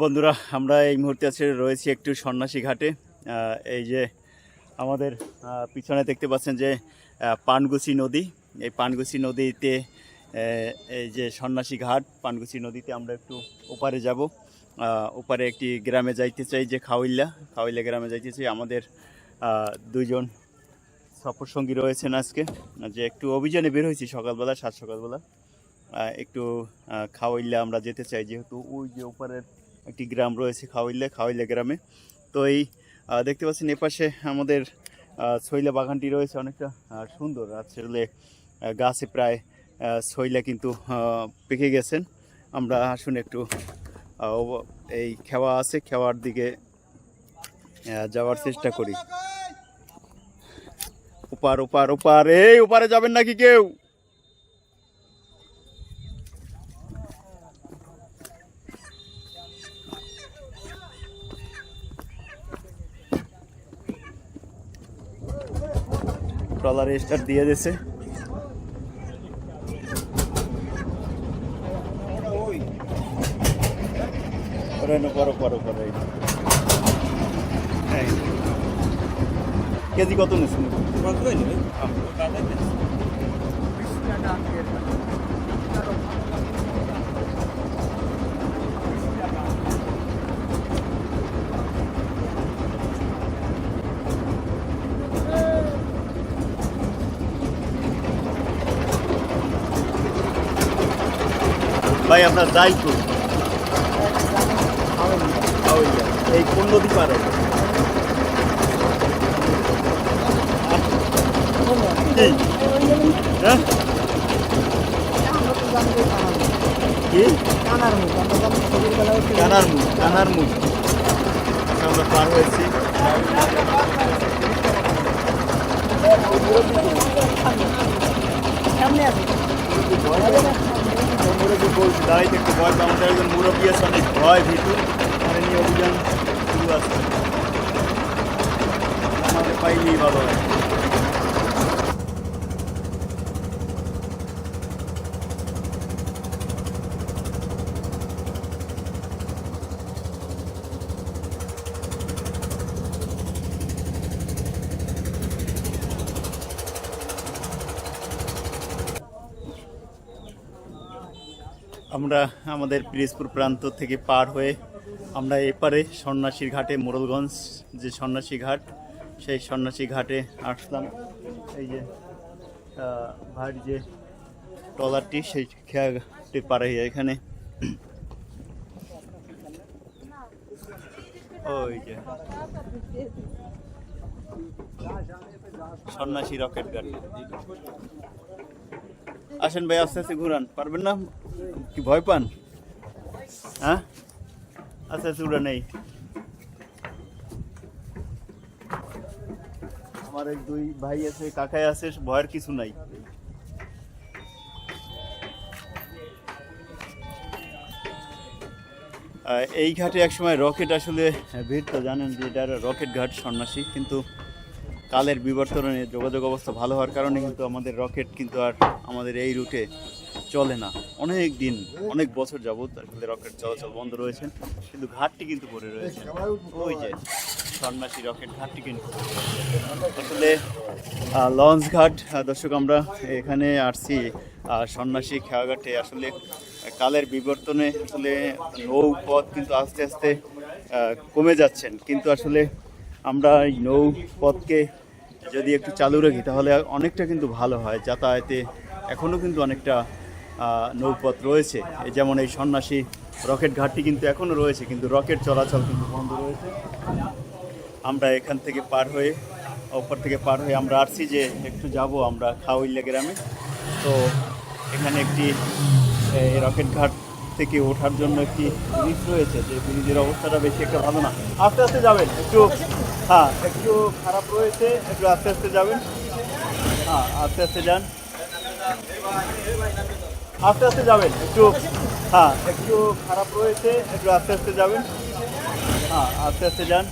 বন্ধুরা, আমরা এই মুহূর্তে আছে, রয়েছি একটু সন্ন্যাসী ঘাটে। এই যে আমাদের পিছনে দেখতে পাচ্ছেন যে পানগুছি নদী। এই পানগুছি নদীতে এই যে সন্ন্যাসী ঘাট, পানগুছি নদীতে আমরা একটু ওপারে যাব। ওপারে একটি গ্রামে যাইতে চাই যে খাওয়াইল্লা খাওয়াইল্লা গ্রামে যাইতে চাই। আমাদের দুইজন সফর সঙ্গী রয়েছেন আজকে। যে একটু অভিযানে বের হয়েছি সকালবেলা, সাত সকালবেলা। একটু খাওয়াইলে আমরা যেতে চাই, যেহেতু ওই যে উপরের একটি গ্রাম রয়েছে খাওয়াইলে খাওয়াইলে গ্রামে। তো এই দেখতে পাচ্ছেন এপাশে আমাদের শৈলা বাগানটি রয়েছে অনেকটা সুন্দর। আসলে গাছে প্রায় শৈলা কিন্তু পেকে গেছেন। আমরা আসুন একটু এই খেওয়া আছে, খেওয়ার দিকে যাওয়ার চেষ্টা করি। ওপার ওপার ওপার, এই, ওপারে যাবেন নাকি কেউ? ট্রলারে স্টার দিয়ে দিয়েছে পরে পরো পরো। কেজি কত নিচ্ছেন ভাই আপনার দায়িত্ব এই কোন পারে? হ্যাঁ? আমরা পার হয়েছি। দাঁড়াইতে একটু ভয় পাই। আমাদের একজন মুরব্বী আছে, অনেক ভয় ভীতু মানে নিয়ে অভিযান শুরু আছে আমাদের পাইলেই ভালো হয় আমরা আমাদের পিরিজপুর প্রান্ত থেকে পার হয়ে আমরা এপারে সন্ন্যাসীর ঘাটে মোড়লগঞ্জ যে সন্ন্যাসী ঘাট, সেই সন্ন্যাসী ঘাটে আসলাম। এই যে ভাইয়ের যে ট্রলারটি, সেই খেয়াটি পারে এখানে। ওই যে, সন্ন্যাসী রকেট গাড়ি। আসেন ভাই, আস্তে আস্তে ঘুরান। পারবেন না? কি ভয় পান? হ্যাঁ? আস্তে আস্তে উড়ান এই আমার এক দুই ভাই আছে, কাকাই আছে, ভয়ের কিছু নাই। এই ঘাটে একসময় রকেট আসলে ভিড় তো জানেন যে এটা রকেট ঘাট সন্ন্যাসী, কিন্তু কালের বিবর্তনে যোগাযোগ অবস্থা ভালো হওয়ার কারণে কিন্তু আমাদের রকেট কিন্তু আর আমাদের এই রুটে চলে না। অনেক দিন, অনেক বছর যাবত আসলে রকেট চলাচল বন্ধ রয়েছে, কিন্তু ঘাটটি কিন্তু পড়ে রয়েছে। ওই যে, সন্ন্যাসী রকেট ঘাটটি কিন্তু। আসলে লঞ্চ ঘাট দর্শক, আমরা এখানে আসছি সন্ন্যাসী খেয়াঘাটে। আসলে, কালের বিবর্তনে আসলে নৌপথ কিন্তু আস্তে আস্তে কমে যাচ্ছেন। কিন্তু আসলে, আমরা এই নৌপথকে যদি একটু চালু রাখি, তাহলে অনেকটা কিন্তু ভালো হয়। যাতায়াতে এখনও কিন্তু অনেকটা নৌপথ রয়েছে। যেমন এই সন্ন্যাসী রকেট ঘাটটি কিন্তু এখনও রয়েছে, কিন্তু রকেট চলাচল কিন্তু বন্ধ রয়েছে। আমরা এখান থেকে পার হয়ে ওপর থেকে পার হয়ে আমরা আসছি যে একটু যাব আমরা খাওয়াইল্লা গ্রামে। তো এখানে একটি রকেট ঘাট থেকে ওঠার জন্য একটি ব্রিজ রয়েছে, যে ব্রিজের অবস্থাটা বেশি একটা ভালো না। আস্তে আস্তে যাবেন, একটু হ্যাঁ একটু খারাপ রয়েছে, একটু আস্তে আস্তে যাবেন। হ্যাঁ আস্তে আস্তে যান। আস্তে আস্তে যাবেন, একটু হ্যাঁ একটু খারাপ রয়েছে, একটু আস্তে আস্তে যাবেন। হ্যাঁ আস্তে আস্তে যান।